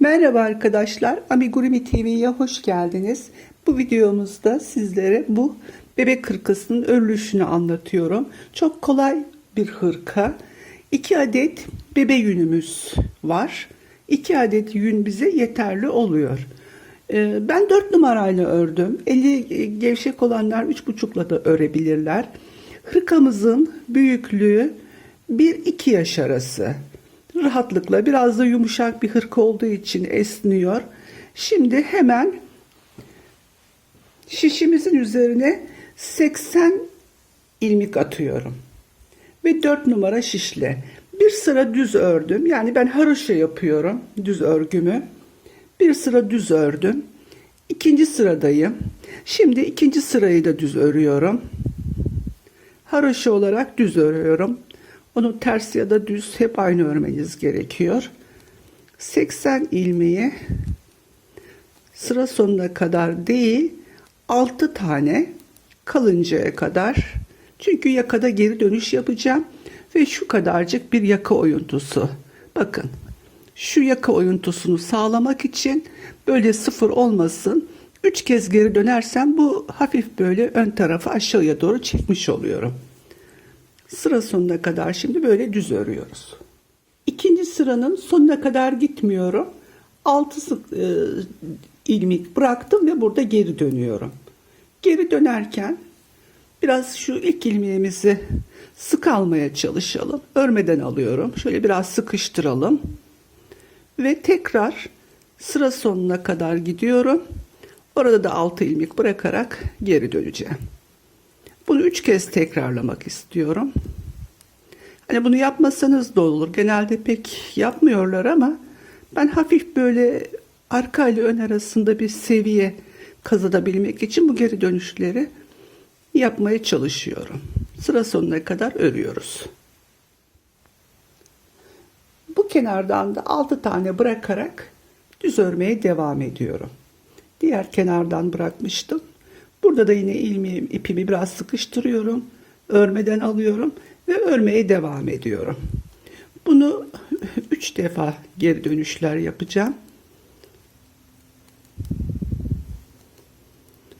Merhaba arkadaşlar, Amigurumi TV'ye hoş geldiniz. Bu videomuzda sizlere bu bebek hırkasının örülüşünü anlatıyorum. Çok kolay bir hırka. 2 adet bebe yünümüz var. 2 adet yün bize yeterli oluyor. Ee, Ben 4 numarayla ördüm. Eli gevşek olanlar 3,5'la da örebilirler. Hırkamızın büyüklüğü 1-2 yaş arası rahatlıkla biraz da yumuşak bir hırka olduğu için esniyor. Şimdi hemen şişimizin üzerine 80 ilmik atıyorum. Ve 4 numara şişle. Bir sıra düz ördüm. Yani ben haroşa yapıyorum düz örgümü. Bir sıra düz ördüm. İkinci sıradayım. Şimdi ikinci sırayı da düz örüyorum. Haroşa olarak düz örüyorum. Onu ters ya da düz hep aynı örmeniz gerekiyor. 80 ilmeği sıra sonuna kadar değil 6 tane kalıncaya kadar çünkü yakada geri dönüş yapacağım ve şu kadarcık bir yaka oyuntusu. Bakın şu yaka oyuntusunu sağlamak için böyle sıfır olmasın. 3 kez geri dönersem bu hafif böyle ön tarafı aşağıya doğru çekmiş oluyorum. Sıra sonuna kadar şimdi böyle düz örüyoruz. İkinci sıranın sonuna kadar gitmiyorum. 6 sık e, ilmik bıraktım ve burada geri dönüyorum. Geri dönerken biraz şu ilk ilmeğimizi sık almaya çalışalım. Örmeden alıyorum. Şöyle biraz sıkıştıralım. Ve tekrar sıra sonuna kadar gidiyorum. Orada da 6 ilmek bırakarak geri döneceğim. Bunu üç kez tekrarlamak istiyorum. Hani bunu yapmasanız da olur. Genelde pek yapmıyorlar ama ben hafif böyle arka ile ön arasında bir seviye kazanabilmek için bu geri dönüşleri yapmaya çalışıyorum. Sıra sonuna kadar örüyoruz. Bu kenardan da 6 tane bırakarak düz örmeye devam ediyorum. Diğer kenardan bırakmıştım. Burada da yine ilmeğim, ipimi biraz sıkıştırıyorum. Örmeden alıyorum ve örmeye devam ediyorum. Bunu üç defa geri dönüşler yapacağım.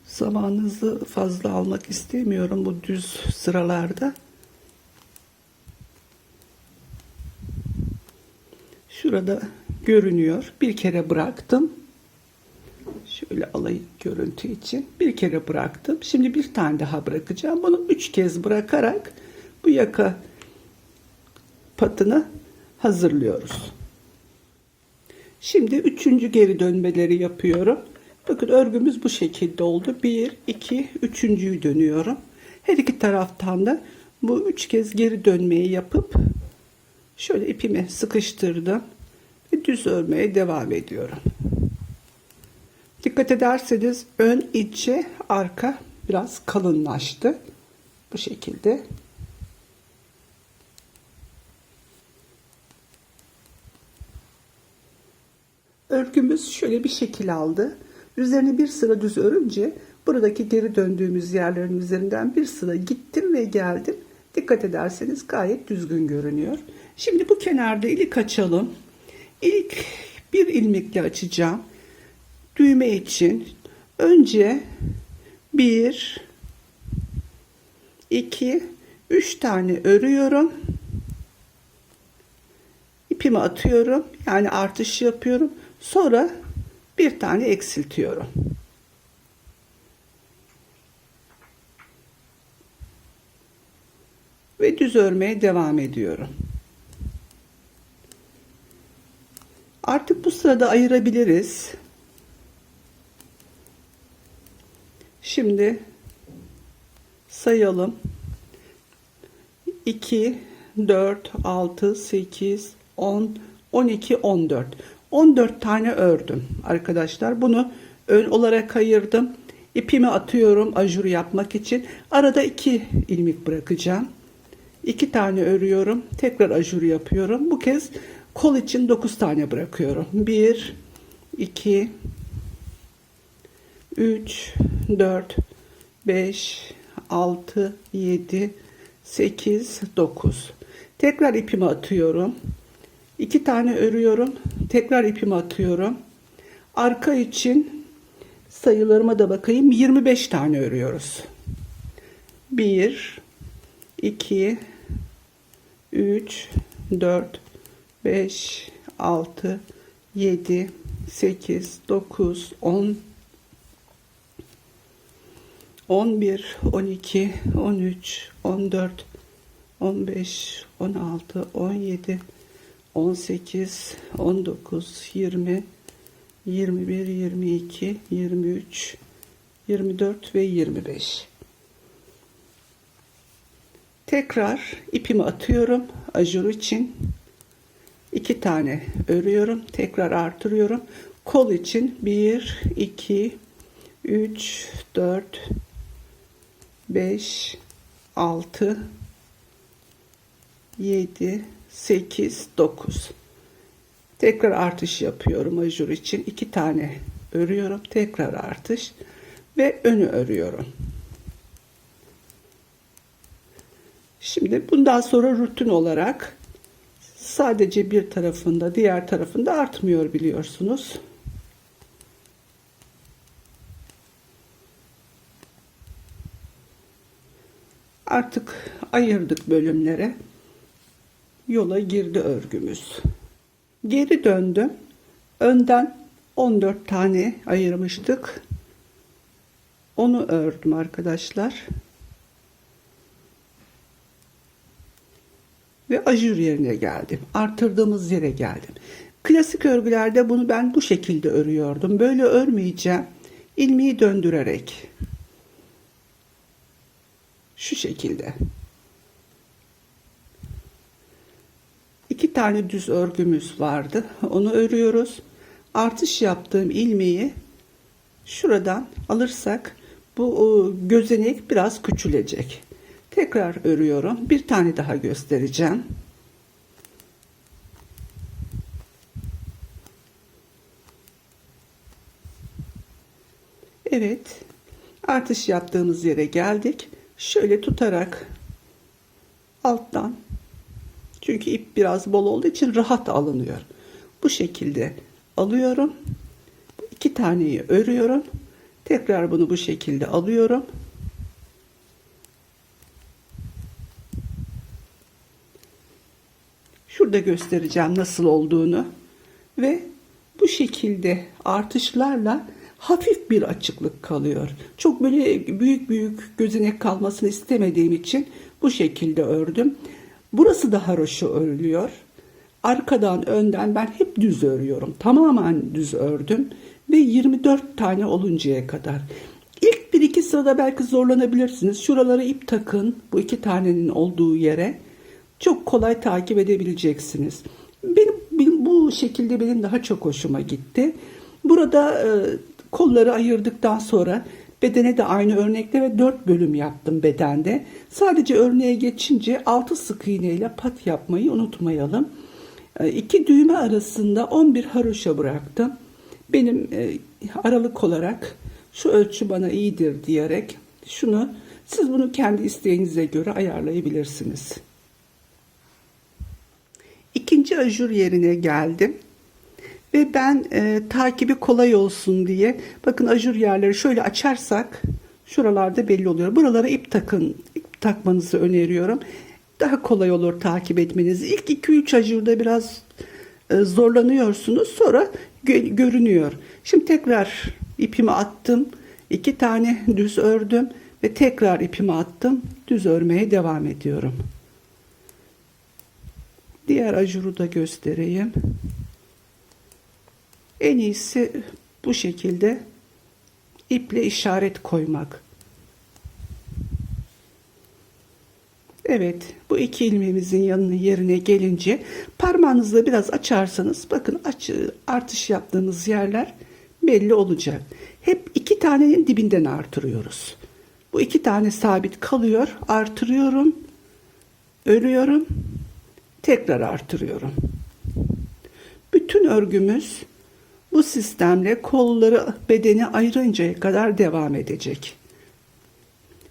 Zamanınızı fazla almak istemiyorum bu düz sıralarda. Şurada görünüyor. Bir kere bıraktım. Şöyle alayım görüntü için. Bir kere bıraktım. Şimdi bir tane daha bırakacağım. Bunu üç kez bırakarak bu yaka patını hazırlıyoruz. Şimdi üçüncü geri dönmeleri yapıyorum. Bakın örgümüz bu şekilde oldu. Bir, iki, üçüncüyü dönüyorum. Her iki taraftan da bu üç kez geri dönmeyi yapıp şöyle ipimi sıkıştırdım ve düz örmeye devam ediyorum. Dikkat ederseniz ön içe arka biraz kalınlaştı. Bu şekilde. Örgümüz şöyle bir şekil aldı. Üzerine bir sıra düz örünce buradaki geri döndüğümüz yerlerin üzerinden bir sıra gittim ve geldim. Dikkat ederseniz gayet düzgün görünüyor. Şimdi bu kenarda ilik açalım. İlk bir ilmekle açacağım düğme için önce bir iki üç tane örüyorum. İpimi atıyorum. Yani artış yapıyorum. Sonra bir tane eksiltiyorum. Ve düz örmeye devam ediyorum. Artık bu sırada ayırabiliriz. Şimdi sayalım. 2, 4, 6, 8, 10, 12, 14. 14 tane ördüm arkadaşlar. Bunu ön olarak ayırdım. İpimi atıyorum ajur yapmak için. Arada 2 ilmek bırakacağım. 2 tane örüyorum. Tekrar ajur yapıyorum. Bu kez kol için 9 tane bırakıyorum. 1 2 3 4 5 6 7 8 9 tekrar ipimi atıyorum 2 tane örüyorum Tekrar ipimi atıyorum. Arka için sayılarıma da bakayım. 25 tane örüyoruz. 1 2 3 4 5 6 7 8 9 10 11 12 13 14 15 16 17 18 19 20 21 22 23 24 ve 25 Tekrar ipimi atıyorum ajur için. iki tane örüyorum. Tekrar artırıyorum. Kol için 1, 2, 3, 4, 5, 6, 7, 8, 9. Tekrar artış yapıyorum ajur için. iki tane örüyorum. Tekrar artış ve önü örüyorum. Şimdi bundan sonra rutin olarak sadece bir tarafında diğer tarafında artmıyor biliyorsunuz. Artık ayırdık bölümlere. Yola girdi örgümüz. Geri döndüm. Önden 14 tane ayırmıştık. Onu ördüm arkadaşlar. ve ajur yerine geldim. Artırdığımız yere geldim. Klasik örgülerde bunu ben bu şekilde örüyordum. Böyle örmeyeceğim. ilmeği döndürerek. Şu şekilde. İki tane düz örgümüz vardı. Onu örüyoruz. Artış yaptığım ilmeği şuradan alırsak bu gözenek biraz küçülecek. Tekrar örüyorum. Bir tane daha göstereceğim. Evet. Artış yaptığımız yere geldik. Şöyle tutarak alttan çünkü ip biraz bol olduğu için rahat alınıyor. Bu şekilde alıyorum. İki taneyi örüyorum. Tekrar bunu bu şekilde alıyorum. Şurada göstereceğim nasıl olduğunu. Ve bu şekilde artışlarla hafif bir açıklık kalıyor. Çok böyle büyük büyük gözenek kalmasını istemediğim için bu şekilde ördüm. Burası da haroşa örülüyor. Arkadan önden ben hep düz örüyorum. Tamamen düz ördüm ve 24 tane oluncaya kadar. İlk bir iki sırada belki zorlanabilirsiniz. Şuralara ip takın bu iki tanenin olduğu yere çok kolay takip edebileceksiniz. Benim, benim bu şekilde benim daha çok hoşuma gitti. Burada e, kolları ayırdıktan sonra bedene de aynı örnekte ve 4 bölüm yaptım bedende. Sadece örneğe geçince 6 sık iğne ile pat yapmayı unutmayalım. E, iki düğme arasında 11 haroşa bıraktım. Benim e, aralık olarak şu ölçü bana iyidir diyerek şunu siz bunu kendi isteğinize göre ayarlayabilirsiniz. İkinci ajur yerine geldim. Ve ben e, takibi kolay olsun diye bakın ajur yerleri şöyle açarsak şuralarda belli oluyor. Buralara ip takın, ip takmanızı öneriyorum. Daha kolay olur takip etmeniz. İlk 2-3 ajurda biraz e, zorlanıyorsunuz. Sonra gö- görünüyor. Şimdi tekrar ipimi attım. iki tane düz ördüm ve tekrar ipimi attım. Düz örmeye devam ediyorum. Diğer ajuru da göstereyim. En iyisi bu şekilde iple işaret koymak. Evet, bu iki ilmeğimizin yanına yerine gelince parmağınızla biraz açarsanız bakın açı, artış yaptığınız yerler belli olacak. Hep iki tanenin dibinden artırıyoruz. Bu iki tane sabit kalıyor. Artırıyorum. Örüyorum tekrar artırıyorum. Bütün örgümüz bu sistemle kolları bedeni ayırıncaya kadar devam edecek.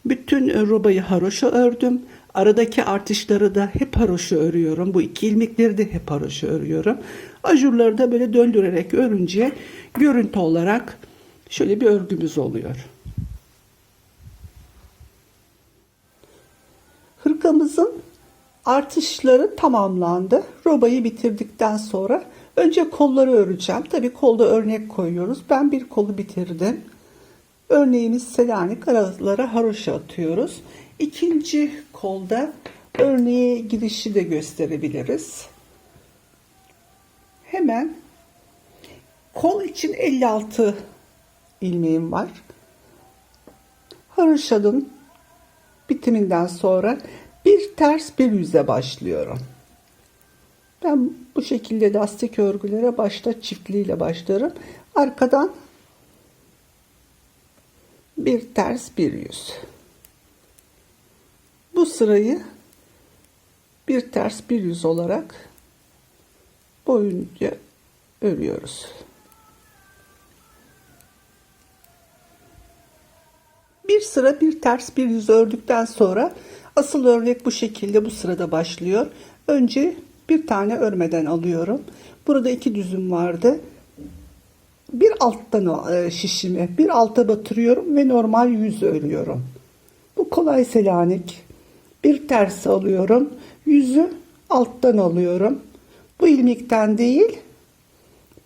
Bütün robayı haroşa ördüm. Aradaki artışları da hep haroşa örüyorum. Bu iki ilmekleri de hep haroşa örüyorum. Ajurları da böyle döndürerek örünce görüntü olarak şöyle bir örgümüz oluyor. Hırkamızın artışları tamamlandı. Robayı bitirdikten sonra önce kolları öreceğim. Tabii kolda örnek koyuyoruz. Ben bir kolu bitirdim. Örneğimiz Selanik aralara haroşa atıyoruz. İkinci kolda örneğe girişi de gösterebiliriz. Hemen kol için 56 ilmeğim var. Haroşanın bitiminden sonra bir ters bir yüze başlıyorum. Ben bu şekilde lastik örgülere başta çiftliğiyle başlarım. Arkadan bir ters bir yüz. Bu sırayı bir ters bir yüz olarak boyunca örüyoruz. Bir sıra bir ters bir yüz ördükten sonra asıl örnek bu şekilde bu sırada başlıyor. Önce bir tane örmeden alıyorum. Burada iki düzüm vardı. Bir alttan e, şişimi bir alta batırıyorum ve normal yüz örüyorum. Bu kolay selanik. Bir ters alıyorum. Yüzü alttan alıyorum. Bu ilmekten değil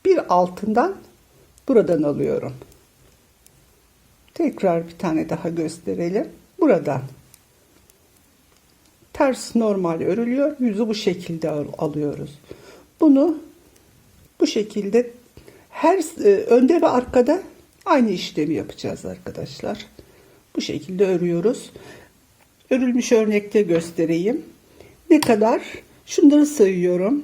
bir altından buradan alıyorum. Tekrar bir tane daha gösterelim. Buradan. Ters normal örülüyor. Yüzü bu şekilde al- alıyoruz. Bunu bu şekilde her e, önde ve arkada aynı işlemi yapacağız arkadaşlar. Bu şekilde örüyoruz. Örülmüş örnekte göstereyim. Ne kadar? Şunları sayıyorum.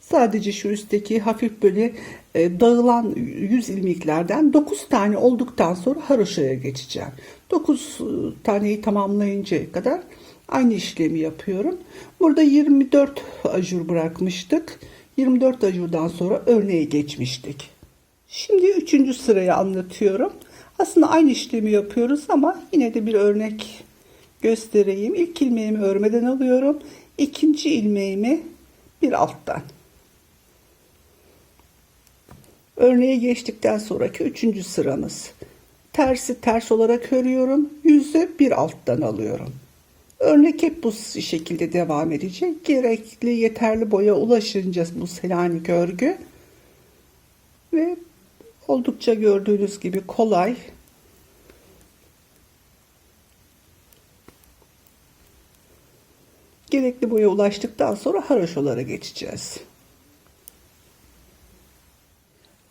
Sadece şu üstteki hafif böyle e, dağılan yüz ilmeklerden 9 tane olduktan sonra haroşaya geçeceğim. 9 taneyi tamamlayıncaya kadar aynı işlemi yapıyorum. Burada 24 ajur bırakmıştık. 24 ajurdan sonra örneğe geçmiştik. Şimdi üçüncü sırayı anlatıyorum. Aslında aynı işlemi yapıyoruz ama yine de bir örnek göstereyim. İlk ilmeğimi örmeden alıyorum. İkinci ilmeğimi bir alttan. Örneğe geçtikten sonraki üçüncü sıramız. Tersi ters olarak örüyorum. Yüzü bir alttan alıyorum. Örnek hep bu şekilde devam edecek. Gerekli yeterli boya ulaşınca bu Selanik örgü ve oldukça gördüğünüz gibi kolay. Gerekli boya ulaştıktan sonra haroşolara geçeceğiz.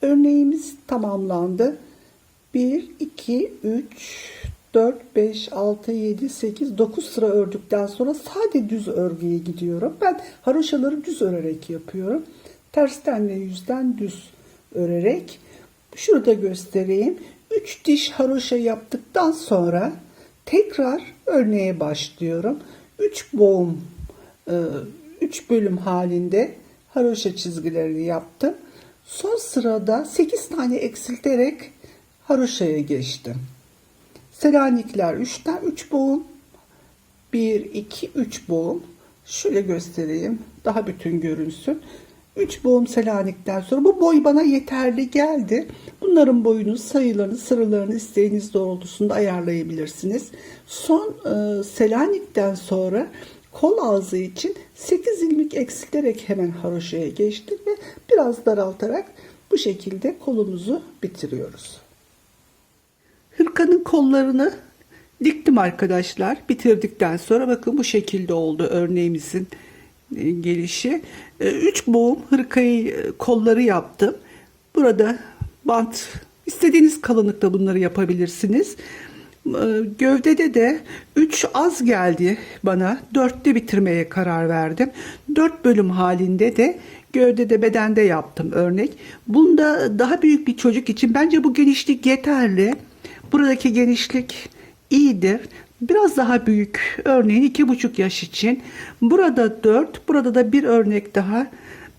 Örneğimiz tamamlandı. 1, 2, 3, 4, 5, 6, 7, 8, 9 sıra ördükten sonra sade düz örgüye gidiyorum. Ben haroşaları düz örerek yapıyorum. Tersten ve yüzden düz örerek. Şurada göstereyim. 3 diş haroşa yaptıktan sonra tekrar örneğe başlıyorum. 3 boğum, 3 bölüm halinde haroşa çizgilerini yaptım. Son sırada 8 tane eksilterek haroşaya geçtim. Selanikler 3'ten 3 boğum. 1, 2, 3 boğum. Şöyle göstereyim. Daha bütün görünsün. 3 boğum Selanik'ten sonra bu boy bana yeterli geldi. Bunların boyunu, sayılarını, sıralarını isteğiniz doğrultusunda ayarlayabilirsiniz. Son e, Selanik'ten sonra kol ağzı için 8 ilmik eksilterek hemen haroşaya geçtik ve biraz daraltarak bu şekilde kolumuzu bitiriyoruz. Hırkanın kollarını diktim arkadaşlar. Bitirdikten sonra bakın bu şekilde oldu örneğimizin e, gelişi. 3 boğum hırkayı e, kolları yaptım. Burada bant istediğiniz kalınlıkta bunları yapabilirsiniz. E, Gövdede de 3 az geldi bana. 4'te bitirmeye karar verdim. 4 bölüm halinde de gövdede bedende yaptım örnek. Bunda daha büyük bir çocuk için bence bu genişlik yeterli. Buradaki genişlik iyidir. Biraz daha büyük örneğin iki buçuk yaş için. Burada 4, burada da bir örnek daha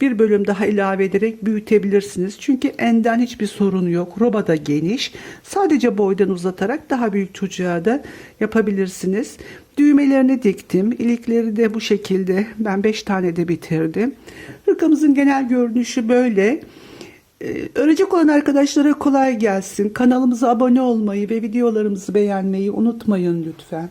bir bölüm daha ilave ederek büyütebilirsiniz. Çünkü enden hiçbir sorun yok. Roba da geniş. Sadece boydan uzatarak daha büyük çocuğa da yapabilirsiniz. Düğmelerini diktim. İlikleri de bu şekilde. Ben 5 tane de bitirdim. Hırkamızın genel görünüşü böyle. Ee, Örecek olan arkadaşlara kolay gelsin. Kanalımıza abone olmayı ve videolarımızı beğenmeyi unutmayın lütfen.